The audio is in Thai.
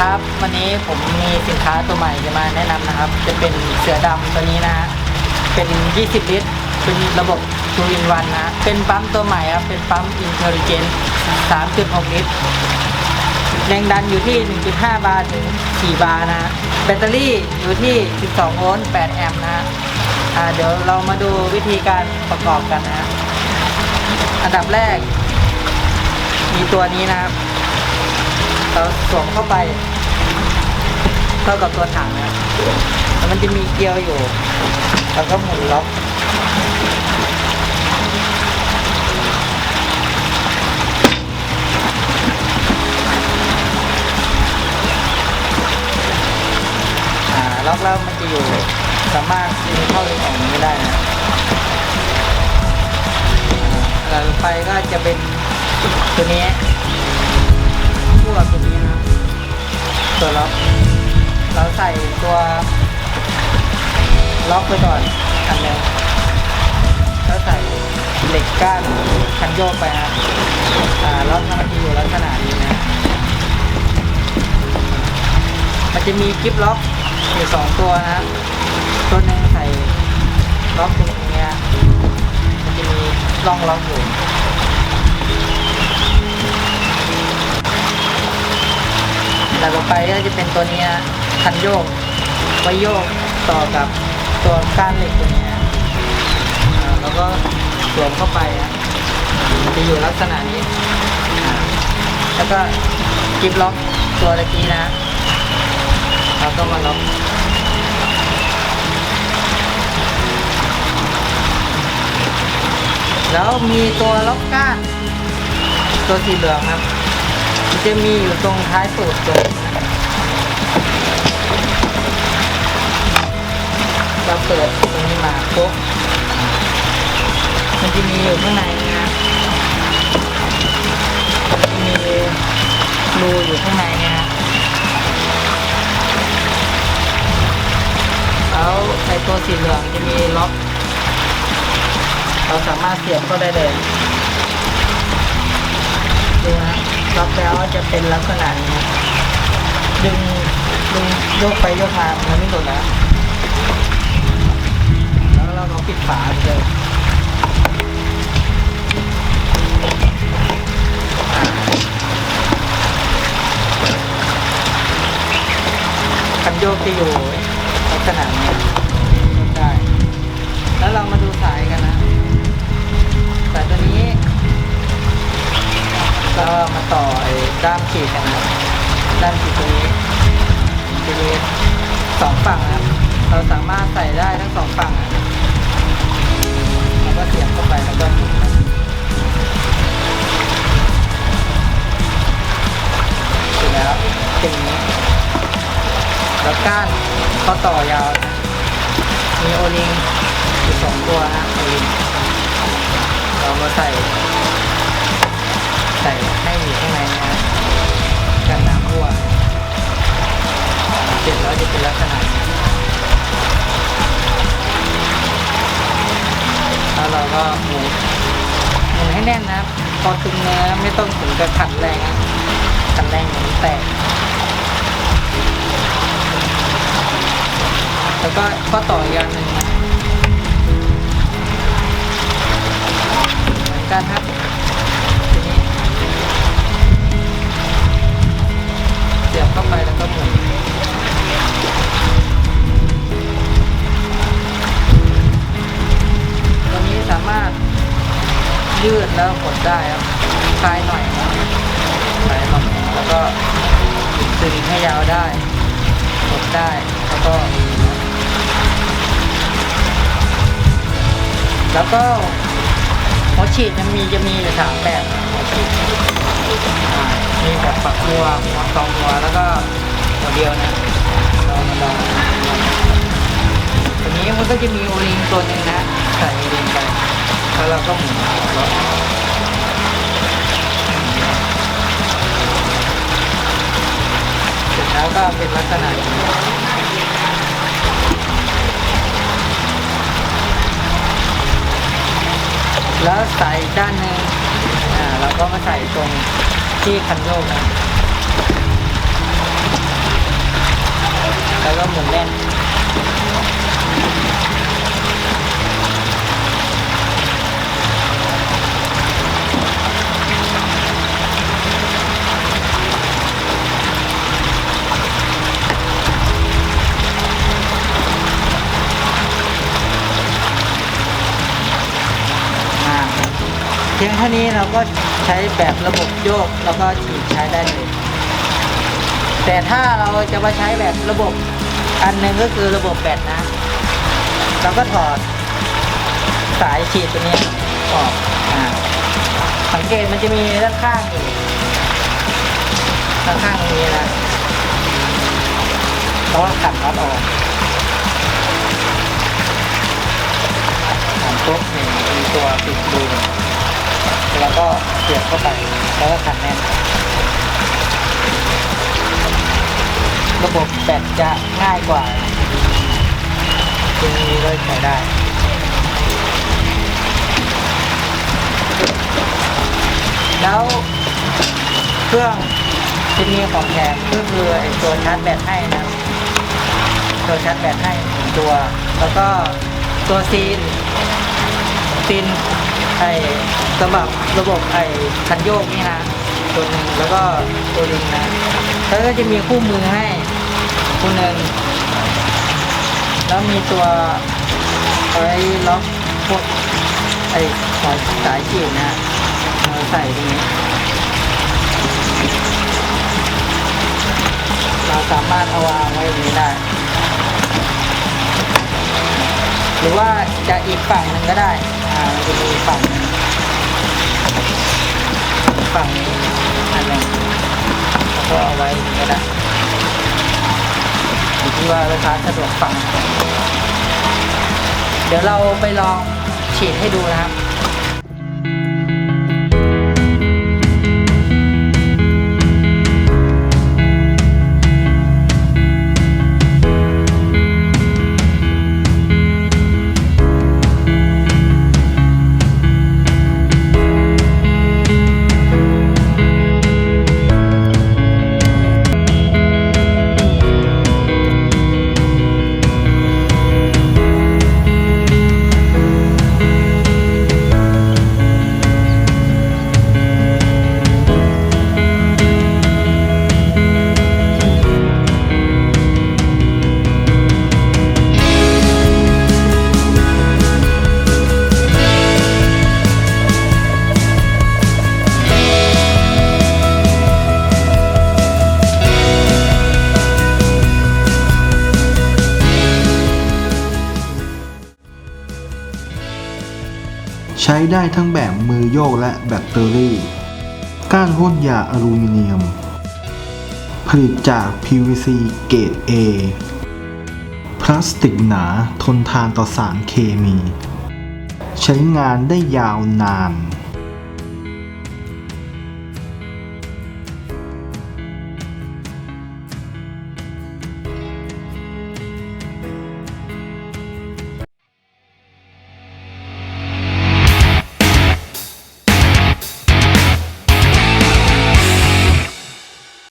ครับ วันนี้ผมมีสินค้าตัวใหม่จะมาแนะนำนะครับ จะเป็นเสือดำตัวนี้นะฮะเป็น 20 ลิตร เป็นระบบ2 in 1นะฮะเป็นปั๊มตัวใหม่ครับ เป็นปั๊ม Intelligent 3.6 ลิตร แรงดันอยู่ที่ 1.5 บาร์ถึง 4 บาร์นะ แบตเตอรี่อยู่ที่ 12 โวลต์ 8 แอมป์นะอ่าเดี๋ยวเรามาดูวิธีการประกอบกันนะฮะอันดับแรก มีตัวนี้นะครับเราสวมเข้าไป เข้ากับตัวถังนะแล้วมันจะมีเกลียวอยู่ แล้วก็หมุนล็อกอ่าล็อกแล้วมันจะอยู่สามารถดึงเข้าดึงออกนี้ได้นะแล้วไปก็จะเป็นตัวนี้ ตัวล็อก เราใส่ตัวล็อกไปก่อนอันนึงแล้วใส่เหล็กก้านคันโยกไปนะอ่าล็อกมันจะอยู่ลักษณะนี้นะ มันจะมีคลิปล็อกอยู่สองตัวนะ ตัวหนึ่งใส่ล็อกตรงเนี้ยมันจะมีร่องล็อกอยู่ แล้วต่อไปก็จะเป็นตัวนี้คันโยกไว้โยกต่อกับตัวก้านเหล็กตัวนี้แล้วก็สวมเข้าไปจะอยู่ลักษณะนี้ แล้วก็กิบล็อกตัวตะกี้นะเราก็มาล็อกแล้วมีตัวล็อกก้านตัวสีเหลืองครับ จะมีอยู่ตรงท้ายสูตรตัวนี้นะเราเปิดตรงนี้มาปุ๊บมันจะมีอยู่ข้างในนะมันจะมีรูอยู่ข้างในนะแล้วไอตัวสีเหลืองจะมีล็อกเราสามารถเสียบเข้าได้เลยดูนะ ล็อกแล้วจะเป็นลักษณะนี้ดึงดึงยกไปยกมามันไม่หลุดแล้วแล้วเราก็ปิดฝาเลยคันโยกจะอยู่ลักษณะนี้ได้ แล้วเรามาดูสาย มาต่อไอ้ด้ามขีดกันนะครับด้ามขีดตัวนี้จะมีสองฝั่งนะครับ เราสามารถใส่ได้ทั้งสองฝั่งนะแล้วก็เสียบเข้าไปแล้วก็หมุนนะเสร็จแล้วเป็นอย่างนี้แล้วก้านก็ต่อยาวนะมีโอลิงอยู่สองตัวนะโอลิงเรามาใส่ใส่ อยู่ข้างในนะกันน้ำรั่วเสร็จแล้วจะเป็นลักษณะแล้วเราก็หมุนหมุนให้แน่นนะพอถึงเนื้อไม่ต้องถึงกับขันแรงขันแรงเหมือนแตกแล้วก็ข้อต่ออีกอย่างหนึ่งนะเหมือนกันครับ ไปแล้วก็หมุนตัวนี้สามารถยืดแล้วหดได้ครับคลายหน่อยคลายหน่อยแล้วก็ดึงให้ยาวได้หดได้แล้วก็แล้วก็หัวฉีดมันมีจะมีสามแบบหัวฉีด มีแบบฝักบัวหัวสองหัวแล้วก็หัวเดียวนะลองมาลองตัวนี้มันก็จะมีโอลิงตัวหนึ่งนะใส่โอลิงไปแล้วเราก็หมุนล็อกเสร็จแล้วก็เป็นลักษณะนี้แล้วใส่ด้านหนึ่งอ่าเราก็มาใส่ตรง ที่คันโยกนะแล้วก็หมุนเล่น พียงเท่านี้เราก็ใช้แบบระบบโยกแล้วก็ฉีดใช้ได้เลย แต่ถ้าเราจะมาใช้แบบระบบอันหนึ่งก็คือระบบแบตนะ เราก็ถอดสายฉีดตัวนี้ออกอ่าสังเกตมันจะมีด้านข้างอยู่ด้านข้างตรงนี้นะเราก็ขัดน็อตออกขันปุ๊บนี่มีตัวปิดดู แล้วก็เสียบเข้าไปแล้วก็ขันแน่น ระบบแบตจะง่ายกว่าตรงนี้ก็ใช้ได้แล้วเครื่องที่มีของแถมก็คือไอ้ตัวชาร์จแบตให้นะตัวชาร์จแบตให้ตัว แล้วก็ตัวซีนซีน ไอ้สำหรับระบบไอ้คันโยกนี่นะตัวหนึ่งแล้วก็ตัวลิงนะแล้วก็จะมีคู่มือให้คู่หนึ่งแล้วมีตัวเอาไว้ล็อกพวกไอ้สายสายฉีดนะเอาใส่ตรงนี้เราสามารถเอาวางไว้อย่างนี้ได้ หรือว่าจะอีกฝั่งหนึ่งก็ได้ อ่าจะมีฝั่งฝั่งอันหนึ่งแล้วก็เอาไว้ก็ได้อยู่ที่ว่าลูกค้าสะดวกฝั่งเดี๋ยวเราไปลองฉีดให้ดูนะครับ ช้ได้ทั้งแบบมือโยกและแบตเตอรี่ ก้านพ่นยาอลูมิเนียม ผลิตจาก PVC เกรด A พลาสติกหนาทนทานต่อสารเคมี ใช้งานได้ยาวนาน